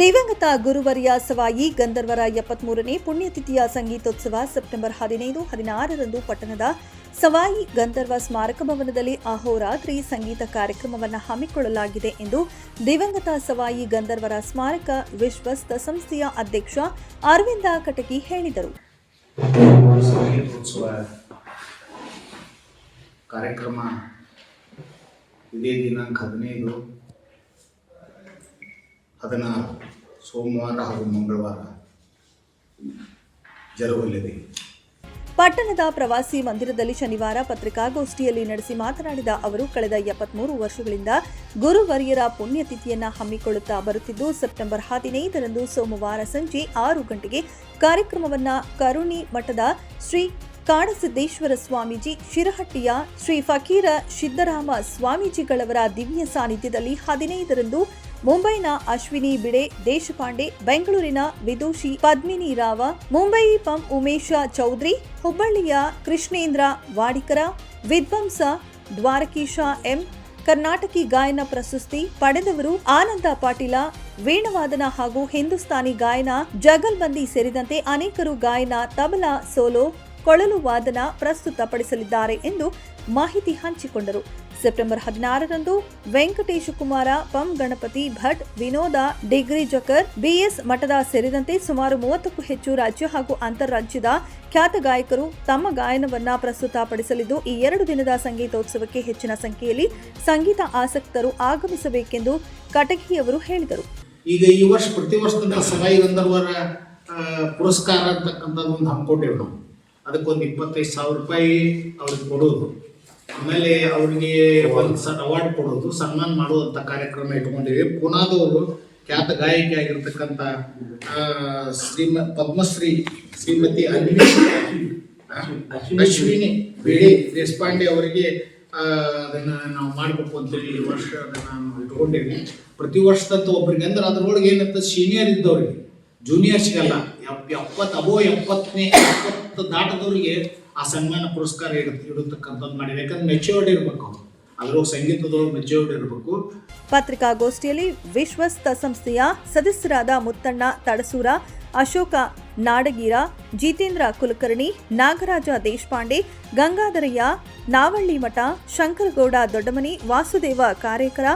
ದಿವಂಗತ ಗುರುವರಿಯ ಸವಾಯಿ ಗಂಧರ್ವರ ಎಪ್ಪತ್ಮೂರನೇ ಪುಣ್ಯತಿಥಿಯ ಸಂಗೀತೋತ್ಸವ ಸೆಪ್ಟೆಂಬರ್ ಹದಿನೈದು, ಹದಿನಾರರಂದು ಪಟ್ಟಣದ ಸವಾಯಿ ಗಂಧರ್ವ ಸ್ಮಾರಕ ಭವನದಲ್ಲಿ ಅಹೋರಾತ್ರಿ ಸಂಗೀತ ಕಾರ್ಯಕ್ರಮವನ್ನು ಹಮ್ಮಿಕೊಳ್ಳಲಾಗಿದೆ ಎಂದು ದಿವಂಗತ ಸವಾಯಿ ಗಂಧರ್ವರ ಸ್ಮಾರಕ ವಿಶ್ವಸ್ತ ಸಂಸ್ಥೆಯ ಅಧ್ಯಕ್ಷ ಅರವಿಂದ ಕಟಕಿ ಹೇಳಿದರು. ಕಾರ್ಯಕ್ರಮ ಇದೇ ದಿನಾಂಕ ಹದಿನೈದು. ಹದಿನಾರು ಸೋಮವಾರ ಹಾಗೂ ಮಂಗಳವಾರ ಜರುಗಲಿದೆ. ಪಟ್ಟಣದ ಪ್ರವಾಸಿ ಮಂದಿರದಲ್ಲಿ ಶನಿವಾರ ಪತ್ರಿಕಾಗೋಷ್ಠಿಯಲ್ಲಿ ನಡೆಸಿ ಮಾತನಾಡಿದ ಅವರು, ಕಳೆದ ಎಪ್ಪತ್ಮೂರು ವರ್ಷಗಳಿಂದ ಗುರುವರ್ಯರ ಪುಣ್ಯತಿಥಿಯನ್ನು ಹಮ್ಮಿಕೊಳ್ಳುತ್ತಾ ಬರುತ್ತಿದ್ದು, ಸೆಪ್ಟೆಂಬರ್ ಹದಿನೈದರಂದು ಸೋಮವಾರ ಸಂಜೆ ಆರು ಗಂಟೆಗೆ ಕಾರ್ಯಕ್ರಮವನ್ನ ಕರುಣಿ ಮಠದ ಶ್ರೀ ಕಾಡಸಿದ್ದೇಶ್ವರ ಸ್ವಾಮೀಜಿ ಶಿರಹಟ್ಟಿಯ ಶ್ರೀ ಫಕೀರ ಸಿದ್ದರಾಮ ಸ್ವಾಮೀಜಿಗಳವರ ದಿವ್ಯ ಸಾನ್ನಿಧ್ಯದಲ್ಲಿ ಹದಿನೈದರಂದು ಮುಂಬೈನ ಅಶ್ವಿನಿ ಬಿಡೆ, ದೇಶಪಾಂಡೆ, ಬೆಂಗಳೂರಿನ ವಿದೂಷಿ ಪದ್ಮಿನಿ ರಾವ, ಮುಂಬೈ ಪಂ ಉಮೇಶ ಚೌಧರಿ, ಹುಬ್ಬಳ್ಳಿಯ ಕೃಷ್ಣೇಂದ್ರ ವಾಡಿಕರ, ವಿದ್ವಾಂಸ ದ್ವಾರಕೀಶ ಎಂ, ಕರ್ನಾಟಕಿ ಗಾಯನ ಪ್ರಶಸ್ತಿ ಪಡೆದವರು ಆನಂದ ಪಾಟೀಲ, ವೀಣವಾದನ ಹಾಗೂ ಹಿಂದೂಸ್ತಾನಿ ಗಾಯನ ಜಗಲ್ಬಂದಿ ಸೇರಿದಂತೆ ಅನೇಕರು ಗಾಯನ ತಬಲಾ ಸೋಲೋ ಕೊಳಲು ವಾದನ ಪ್ರಸ್ತುತಪಡಿಸಲಿದ್ದಾರೆ ಎಂದು ಮಾಹಿತಿ ಹಂಚಿಕೊಂಡರು. ಸೆಪ್ಟೆಂಬರ್ ಹದಿನಾರರಂದು ವೆಂಕಟೇಶ ಕುಮಾರ, ಪಂ ಗಣಪತಿ ಭಟ್, ವಿನೋದ, ಡಿಗ್ರಿ ಜಕರ್, ಬಿಎಸ್ ಮಠದ ಸೇರಿದಂತೆ ಸುಮಾರು ಮೂವತ್ತಕ್ಕೂ ಹೆಚ್ಚು ರಾಜ್ಯ ಹಾಗೂ ಅಂತಾರಾಜ್ಯದ ಖ್ಯಾತ ಗಾಯಕರು ತಮ್ಮ ಗಾಯನವನ್ನ ಪ್ರಸ್ತುತಪಡಿಸಲಿದ್ದು, ಈ ಎರಡು ದಿನದ ಸಂಗೀತೋತ್ಸವಕ್ಕೆ ಹೆಚ್ಚಿನ ಸಂಖ್ಯೆಯಲ್ಲಿ ಸಂಗೀತ ಆಸಕ್ತರು ಆಗಮಿಸಬೇಕೆಂದು ಕಟಗಿಯವರು ಹೇಳಿದರು. ಈಗ ಈ ವರ್ಷ ಪ್ರತಿ ಪುರಸ್ಕಾರ ಅಂತಕ್ಕಂಥದ್ದು ಒಂದು ನಾವು. ಅದಕ್ಕೊಂದು ಇಪ್ಪತ್ತೈದು ಸಾವಿರ ರೂಪಾಯಿ ಅವ್ರಿಗೆ ಕೊಡೋದು. ಆಮೇಲೆ ಅವ್ರಿಗೆ ಒಂದು ಸ ಅವಾರ್ಡ್ ಕೊಡೋದು, ಸನ್ಮಾನ ಮಾಡುವಂಥ ಕಾರ್ಯಕ್ರಮ ಇಟ್ಕೊಂಡಿವಿ ಪುನಾದವರು ಖ್ಯಾತ ಗಾಯಕಿ ಆಗಿರ್ತಕ್ಕಂಥ ಶ್ರೀಮ, ಪದ್ಮಶ್ರೀ ಶ್ರೀಮತಿ ಅನ್ವಿ ಅಶ್ವಿನಿ ಬಿಳಿ ದೇಶಪಾಂಡೆ ಅವರಿಗೆ ಅದನ್ನು ನಾವು ಮಾಡಬೇಕು ಅಂತೇಳಿ ಈ ವರ್ಷ ಅದನ್ನ ಇಟ್ಕೊಂಡಿವಿ ಪ್ರತಿ ವರ್ಷದಂತ ಒಬ್ರಿಗೆ ಅಂದ್ರೆ ಅದ್ರೊಳಗೆ ಏನಂತ ಸೀನಿಯರ್ ಇದ್ದವ್ರಿಗೆ ಜೂನಿಯರ್ ಸಿಗಲ್ಲ ಎಪ್ ಎಪ್ಪತ್ತು, ಅಬೋ ಎಪ್ಪತ್ತನೇ, ಎಪ್ಪತ್ತು ದಾಟದವ್ರಿಗೆ ಆ ಸನ್ಮಾನ ಪುರಸ್ಕಾರ ಇಡ, ಇಡತಕ್ಕಂಥದ್ದು ಮಾಡಿ ಯಾಕಂದ್ರೆ ಮೆಚ್ಯೂರ್ಡ್ ಇರಬೇಕು ಅದ್ರೊಳಗೆ ಸಂಗೀತದೊಳಗೆ ಮೆಚ್ಯೂರ್ಡ್ ಇರಬೇಕು. ಪತ್ರಿಕಾಗೋಷ್ಠಿಯಲ್ಲಿ ವಿಶ್ವಸ್ತ ಸಂಸ್ಥೆಯ ಸದಸ್ಯರಾದ ಮುತ್ತಣ್ಣ ತಡಸೂರ, ಅಶೋಕ ನಾಡಗೀರ, ಜಿತೇಂದ್ರ ಕುಲಕರ್ಣಿ, ನಾಗರಾಜ ದೇಶಪಾಂಡೆ, ಗಂಗಾಧರಯ್ಯ, ನಾವಳ್ಳಿ ಮಠ, ಶಂಕರಗೌಡ ದೊಡ್ಡಮನಿ, ವಾಸುದೇವ ಕಾರ್ಯಕರ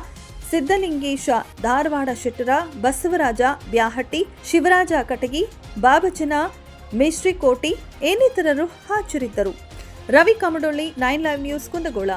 ಸಿದ್ದಲಿಂಗೇಶ ಧಾರವಾಡ ಶೆಟ್ಟರ, ಬಸವರಾಜ, ಬ್ಯಾಹಟ್ಟಿ, ಶಿವರಾಜ ಕಟಗಿ, ಬಾಬಚನ ಮಿಶ್ರಿಕೋಟಿ ಇನ್ನಿತರರು ಹಾಜರಿದ್ದರು. Ravi Kamadolli, nine live news Kundagol.